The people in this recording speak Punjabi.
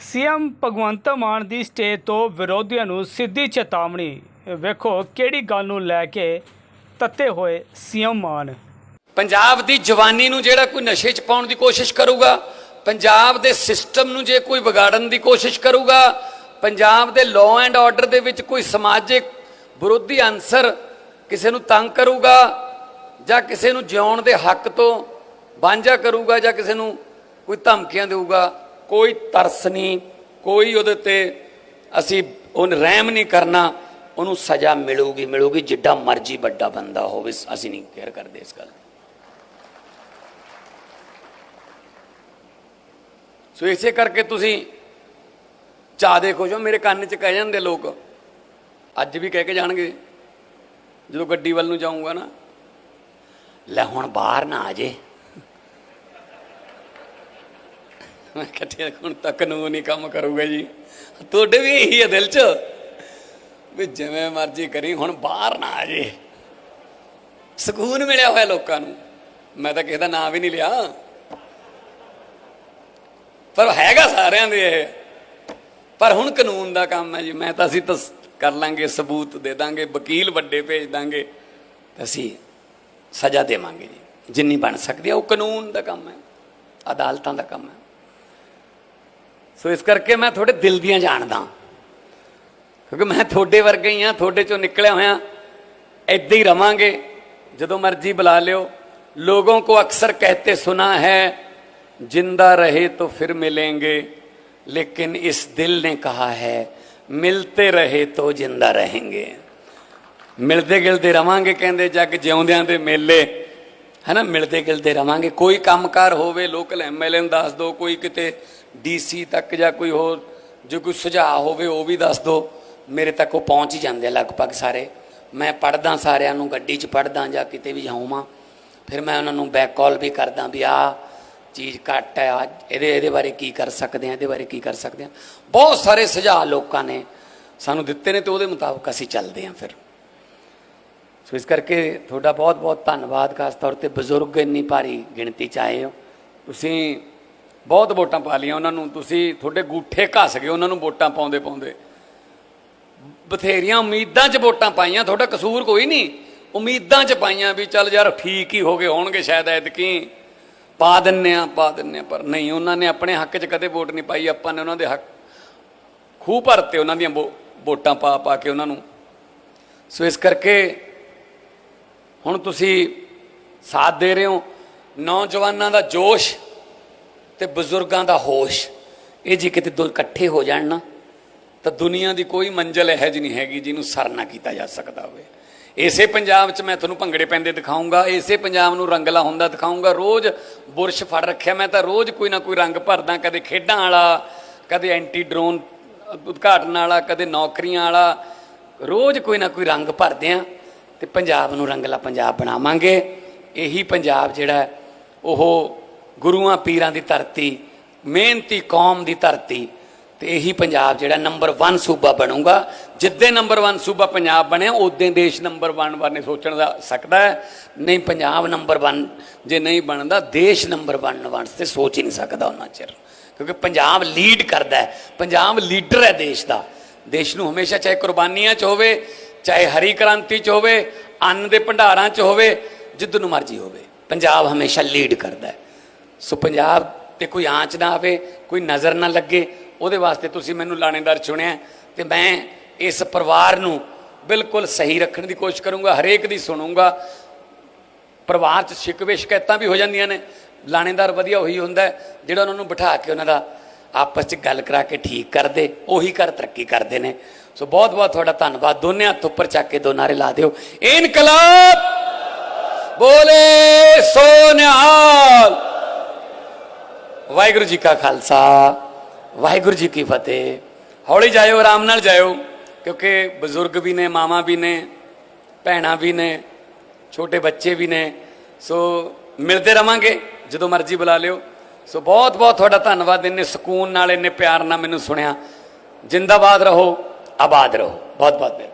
ਸੀਐਮ ਭਗਵੰਤ ਮਾਨ ਦੀ ਸਟੇਜ ਤੋਂ ਵਿਰੋਧੀਆਂ ਨੂੰ ਸਿੱਧੀ ਚੇਤਾਵਨੀ। ਵੇਖੋ ਕਿਹੜੀ ਗੱਲ ਨੂੰ ਲੈ ਕੇ ਤੱਤੇ ਹੋਏ ਸੀਐਮ ਮਾਨ। ਪੰਜਾਬ ਦੀ ਜਵਾਨੀ ਨੂੰ ਜਿਹੜਾ ਕੋਈ ਨਸ਼ੇ 'ਚ ਪਾਉਣ ਦੀ ਕੋਸ਼ਿਸ਼ ਕਰੂਗਾ, ਪੰਜਾਬ ਦੇ ਸਿਸਟਮ ਨੂੰ ਜੇ ਕੋਈ ਵਿਗਾੜਨ ਦੀ ਕੋਸ਼ਿਸ਼ ਕਰੂਗਾ, ਪੰਜਾਬ ਦੇ ਲਾਅ ਐਂਡ ਆਰਡਰ ਦੇ ਵਿੱਚ ਕੋਈ ਸਮਾਜਿਕ ਵਿਰੋਧੀ ਅੰਸਰ ਕਿਸੇ ਨੂੰ ਤੰਗ ਕਰੂਗਾ ਜਾਂ ਕਿਸੇ ਨੂੰ ਜਿਉਣ ਦੇ ਹੱਕ ਤੋਂ ਵਾਂਝਾ ਕਰੂਗਾ ਜਾਂ ਕਿਸੇ ਨੂੰ ਕੋਈ ਧਮਕੀਆਂ ਦੇਊਗਾ ਕੋਈ ਤਰਸ ਨਹੀਂ, ਕੋਈ ਉਹਦੇ ਤੇ ਅਸੀਂ ਉਹਨ ਰਹਿਮ ਨਹੀਂ ਕਰਨਾ, ਉਹਨੂੰ ਸਜ਼ਾ ਮਿਲੂਗੀ ਮਿਲੂਗੀ, ਜਿੱਡਾ ਮਰਜ਼ੀ ਵੱਡਾ ਬੰਦਾ ਹੋਵੇ, ਅਸੀਂ ਨਹੀਂ ਕੇਅਰ ਕਰਦੇ ਇਸ ਗੱਲ ਸੋ ਇਸੇ ਕਰਕੇ ਤੁਸੀਂ ਚਾਹ ਦੇਖੋ ਜੋ ਮੇਰੇ ਕੰਨ 'ਚ ਕਹਿ ਜਾਂਦੇ ਲੋਕ, ਅੱਜ ਵੀ ਕਹਿ ਕੇ ਜਾਣਗੇ, ਜਦੋਂ ਗੱਡੀ ਵੱਲ ਨੂੰ ਜਾਊਂਗਾ ਨਾ, ਲੈ ਹੁਣ ਬਾਹਰ ਨਾ ਆ ਜੇ। ਮੈਂ ਕਿਹਾ ਹੁਣ ਤੱਕ ਕਾਨੂੰਨ ਹੀ ਕੰਮ ਕਰੂਗਾ ਜੀ। ਤੁਹਾਡੇ ਵੀ ਇਹੀ ਹੈ ਦਿਲ 'ਚ ਵੀ ਜਿਵੇਂ ਮਰਜ਼ੀ ਕਰੀ, ਹੁਣ ਬਾਹਰ ਨਾ ਆ ਜੇ। ਸਕੂਨ ਮਿਲਿਆ ਹੋਇਆ ਲੋਕਾਂ ਨੂੰ। ਮੈਂ ਤਾਂ ਕਿਸੇ ਦਾ ਨਾਂ ਵੀ ਨਹੀਂ ਲਿਆ। ਪਰ ਹੈਗਾ ਸਾਰਿਆਂ ਦੇ ਇਹ। ਪਰ ਹੁਣ ਕਾਨੂੰਨ ਦਾ ਕੰਮ ਹੈ ਜੀ। ਮੈਂ ਤਾਂ ਅਸੀਂ ਤਾਂ ਕਰ ਲਾਂਗੇ, ਸਬੂਤ ਦੇ ਦਾਂਗੇ, ਵਕੀਲ ਵੱਡੇ ਭੇਜ ਦਾਂਗੇ। ਤੇ ਅਸੀਂ ਸਜ਼ਾ ਦੇਵਾਂਗੇ ਜੀ। ਜਿੰਨੀ ਬਣ ਸਕਦੀ ਹੈ ਉਹ ਕਾਨੂੰਨ ਦਾ ਕੰਮ ਹੈ, ਅਦਾਲਤਾਂ ਦਾ ਕੰਮ ਹੈ। ਸੋ ਇਸ ਕਰਕੇ ਮੈਂ ਤੁਹਾਡੇ ਦਿਲ ਦੀਆਂ ਜਾਣਦਾ ਕਿਉਂਕਿ ਮੈਂ ਤੁਹਾਡੇ ਵਰਗਾ ਹੀ ਆ ਤੁਹਾਡੇ ਚੋਂ ਨਿਕਲਿਆ ਹੋਇਆ ਏਦਾਂ ਹੀ ਰਵਾਂਗੇ ਜਦੋਂ ਮਰਜ਼ੀ ਬੁਲਾ ਲਿਓ ਲੋਗੋं को अक्सर कहते सुना है जिंदा रहे तो फिर मिलेंगे लेकिन इस दिल ने कहा है मिलते रहे तो जिंदा रहेंगे ਮਿਲਦੇ ਗਿਲਦੇ ਰਵਾਂਗੇ ਕਹਿੰਦੇ ਜੱਗ ਜਿਉਂਦਿਆਂ ਦੇ ਮੇਲੇ ਹੈਨਾ, ਮਿਲਦੇ ਗਿਲਦੇ ਰਵਾਂਗੇ। ਕੋਈ ਕੰਮਕਾਰ ਹੋਵੇ, ਲੋਕਲ ਐਮਐਲਏ ਨੂੰ ਦੱਸ ਦਿਓ ਕੋਈ ਕਿਤੇ ਡੀਸੀ ਤੱਕ ਜਾਂ ਕੋਈ ਹੋਰ, ਜੇ ਕੋਈ ਸੁਝਾਅ ਹੋਵੇ, ਉਹ ਵੀ ਦੱਸ ਦਿਓ ਮੇਰੇ ਤੱਕ ਉਹ ਪਹੁੰਚ ਹੀ ਜਾਂਦੇ ਆ ਲਗਭਗ ਸਾਰੇ। ਮੈਂ ਪੜਦਾ ਸਾਰਿਆਂ ਨੂੰ, ਗੱਡੀ 'ਚ ਪੜਦਾ ਜਾਂ ਕਿਤੇ ਵੀ ਜਾਵਾਂ ਫਿਰ ਮੈਂ ਉਹਨਾਂ ਨੂੰ ਬੈਕ ਕਾਲ ਵੀ ਕਰਦਾ ਵੀ ਆ ਚੀਜ਼ ਘੱਟ ਹੈ ਆ ਇਹਦੇ ਇਹਦੇ ਬਾਰੇ ਕੀ ਕਰ ਸਕਦੇ ਆ ਇਹਦੇ ਬਾਰੇ ਕੀ ਕਰ ਸਕਦੇ ਆ ਬਹੁਤ ਸਾਰੇ ਸੁਝਾਅ ਲੋਕਾਂ ਨੇ ਸਾਨੂੰ ਦਿੱਤੇ ਨੇ ਤੇ ਉਹਦੇ ਮੁਤਾਬਕ ਅਸੀਂ ਚੱਲਦੇ ਆ ਫਿਰ। ਸੋ ਇਸ ਕਰਕੇ ਤੁਹਾਡਾ ਬਹੁਤ ਬਹੁਤ ਧੰਨਵਾਦ, ਖਾਸ ਤੌਰ ਤੇ ਬਜ਼ੁਰਗ ਇੰਨੀ ਭਾਰੀ ਗਿਣਤੀ ਚ ਆਏ ਹੋ। ਤੁਸੀਂ ਬਹੁਤ ਵੋਟਾਂ ਪਾ ਲਈਆਂ ਉਹਨਾਂ ਨੂੰ, ਤੁਸੀਂ ਤੁਹਾਡੇ ਗੂਠੇ ਘਸ ਗਏ ਉਹਨਾਂ ਨੂੰ ਵੋਟਾਂ ਪਾਉਂਦੇ ਪਾਉਂਦੇ। ਬਥੇਰੀਆਂ ਉਮੀਦਾਂ 'ਚ ਵੋਟਾਂ ਪਾਈਆਂ, ਤੁਹਾਡਾ ਕਸੂਰ ਕੋਈ ਨਹੀਂ। ਉਮੀਦਾਂ 'ਚ ਪਾਈਆਂ ਵੀ ਚੱਲ ਯਾਰ ਠੀਕ ਹੀ ਹੋ ਗਏ ਹੋਣਗੇ ਸ਼ਾਇਦ ਐਤਕੀ। ਪਾ ਦਿੰਨੇ ਆ, ਪਾ ਦਿੰਨੇ ਆ, ਪਰ ਨਹੀਂ, ਉਹਨਾਂ ਨੇ ਆਪਣੇ ਹੱਕ 'ਚ ਕਦੇ ਵੋਟ ਨਹੀਂ ਪਾਈ। ਆਪਾਂ ਨੇ ਉਹਨਾਂ ਦੇ ਹੱਕ ਖੂਹ ਭਰਤੇ ਉਹਨਾਂ ਦੀਆਂ ਵੋ- ਵੋਟਾਂ ਪਾ ਪਾ ਕੇ ਉਹਨਾਂ ਨੂੰ। ਸੋ ਇਸ ਕਰਕੇ ਹੁਣ ਤੁਸੀਂ ਸਾਥ ਦੇ ਰਹੇ ਹੋ, ਨੌਜਵਾਨਾਂ ਦਾ ਜੋਸ਼ ਤੇ ਬਜ਼ੁਰਗਾਂ ਦਾ ਹੋਸ਼। ਇਹ ਜੇ ਕਿਤੇ ਦੋ ਇਕੱਠੇ ਹੋ ਜਾਣ ਨਾ, ਤਾਂ ਦੁਨੀਆ ਦੀ ਕੋਈ ਮੰਜ਼ਲ ਇਹੋ ਜਿਹੀ ਨਹੀਂ ਹੈਗੀ ਜਿਹਨੂੰ ਸਰ ਨਾ ਕੀਤਾ ਜਾ ਸਕਦਾ ਹੋਵੇ। ਇਸੇ ਪੰਜਾਬ 'ਚ ਮੈਂ ਤੁਹਾਨੂੰ ਭੰਗੜੇ ਪੈਂਦੇ ਦਿਖਾਉਂਗਾ, ਇਸੇ ਪੰਜਾਬ ਨੂੰ ਰੰਗਲਾ ਹੁੰਦਾ ਦਿਖਾਉਂਗਾ। ਰੋਜ਼ ਬੁਰਸ਼ ਫੜ ਰੱਖਿਆ, ਮੈਂ ਤਾਂ ਰੋਜ਼ ਕੋਈ ਨਾ ਕੋਈ ਰੰਗ ਭਰਦਾ, ਕਦੇ ਖੇਡਾਂ ਵਾਲਾ, ਕਦੇ ਐਂਟੀ ਡਰੋਨ ਉਦਘਾਟਨ ਵਾਲਾ, ਕਦੇ ਨੌਕਰੀਆਂ ਵਾਲਾ। ਰੋਜ਼ ਕੋਈ ਨਾ ਕੋਈ ਰੰਗ ਭਰਦੇ ਆ ਤੇ ਪੰਜਾਬ ਨੂੰ ਰੰਗਲਾ ਪੰਜਾਬ ਬਣਾਵਾਂਗੇ। ਇਹੀ ਪੰਜਾਬ ਜਿਹੜਾ ਉਹ ਗੁਰੂਆਂ ਪੀਰਾਂ ਦੀ ਧਰਤੀ, ਮਿਹਨਤੀ ਕੌਮ ਦੀ ਧਰਤੀ, ਤੇ ਇਹੀ ਪੰਜਾਬ ਜਿਹੜਾ ਨੰਬਰ 1 ਸੂਬਾ ਬਣੂਗਾ। ਜਿੱਦੇ ਨੰਬਰ 1 ਸੂਬਾ ਪੰਜਾਬ ਬਣਿਆ ਉਦੋਂ ਦੇਸ਼ ਨੰਬਰ 1 ਬਾਰੇ ਸੋਚਣ ਦਾ ਸਕਦਾ ਹੈ। ਨਹੀਂ ਪੰਜਾਬ ਨੰਬਰ 1 ਜੇ ਨਹੀਂ ਬਣਦਾ, ਦੇਸ਼ ਨੰਬਰ 1 ਵਾਸਤੇ ਸੋਚ ਹੀ ਨਹੀਂ ਸਕਦਾ ਉਹਨਾਂ ਚਿਰ। ਕਿਉਂਕਿ ਪੰਜਾਬ ਲੀਡ ਕਰਦਾ ਹੈ, ਪੰਜਾਬ ਲੀਡਰ ਹੈ ਦੇਸ਼ ਦਾ। ਦੇਸ਼ ਨੂੰ ਹਮੇਸ਼ਾ ਚਾਹੇ ਕੁਰਬਾਨੀਆਂ 'ਚ ਹੋਵੇ ਚਾਹੇ ਹਰੀ ਕ੍ਰਾਂਤੀ 'ਚ ਹੋਵੇ, ਅੰਨ ਦੇ ਭੰਡਾਰਾਂ 'ਚ ਹੋਵੇ ਜਿੱਦ ਨੂੰ ਮਰਜ਼ੀ ਹੋਵੇ। ਪੰਜਾਬ ਹਮੇਸ਼ਾ ਲੀਡ ਕਰਦਾ ਸੋ ਪੰਜਾਬ ਤੇ ਕੋਈ ਆਂਚ ਨਾ ਆਵੇ, ਕੋਈ ਨਜ਼ਰ ਨਾ ਲੱਗੇ, ਉਹਦੇ ਵਾਸਤੇ ਤੁਸੀਂ ਮੈਨੂੰ ਲਾਣੇਦਾਰ ਚੁਣਿਆ ਤੇ ਮੈਂ ਇਸ ਪਰਿਵਾਰ ਨੂੰ ਬਿਲਕੁਲ ਸਹੀ ਰੱਖਣ ਦੀ ਕੋਸ਼ਿਸ਼ ਕਰੂੰਗਾ, ਹਰੇਕ ਦੀ ਸੁਣੂੰਗਾ। ਪਰਿਵਾਰ 'ਚ ਸ਼ਿਕਵੇ ਸ਼ਿਕਾਇਤਾਂ ਵੀ ਹੋ ਜਾਂਦੀਆਂ ਨੇ, ਲਾਣੇਦਾਰ ਵਧੀਆ ਉਹੀ ਹੁੰਦਾ ਜਿਹੜਾ ਉਹਨਾਂ ਨੂੰ ਬਿਠਾ ਕੇ ਉਹਨਾਂ ਦਾ ਆਪਸ 'ਚ ਗੱਲ ਕਰਾ ਕੇ ਠੀਕ ਕਰਦੇ, ਉਹੀ ਕਰ ਤਰੱਕੀ ਕਰਦੇ ਨੇ। ਸੋ ਬਹੁਤ ਬਹੁਤ ਤੁਹਾਡਾ ਧੰਨਵਾਦ। ਦੋਨੇ ਹੱਥ ਉੱਪਰ ਚੱਕ ਕੇ ਦੋ ਨਾਰੇ ਲਾ ਦਿਓ। ਇਨਕਲਾਬ! ਬੋਲੇ ਸੋ ਨਿਹਾਲ! ਵਾਹਿਗੁਰੂ ਜੀ ਕਾ ਖਾਲਸਾ, ਵਾਹਿਗੁਰੂ ਜੀ ਕੀ ਫਤਿਹ। ਹੌਲੀ ਜਾਇਓ, ਆਰਾਮ ਨਾਲ ਜਾਇਓ, ਕਿਉਂਕਿ ਬਜ਼ੁਰਗ ਵੀ ਨੇ, ਮਾਵਾਂ ਵੀ ਨੇ, ਭੈਣਾਂ ਵੀ ਨੇ, ਛੋਟੇ ਬੱਚੇ ਵੀ ਨੇ। ਸੋ ਮਿਲਦੇ ਰਵਾਂਗੇ, ਜਦੋਂ ਮਰਜ਼ੀ ਬੁਲਾ ਲਿਓ। ਸੋ ਬਹੁਤ ਬਹੁਤ ਤੁਹਾਡਾ ਧੰਨਵਾਦ। ਇੰਨੇ ਸਕੂਨ ਨਾਲ, ਇੰਨੇ ਪਿਆਰ ਨਾਲ ਮੈਨੂੰ ਸੁਣਿਆ। ਜਿੰਦਾਬਾਦ ਰਹੋ। ਆਬਾਦ ਰਹੋ। ਬਹੁਤ ਬਹੁਤ ਮਿਹਰਬਾਨੀ।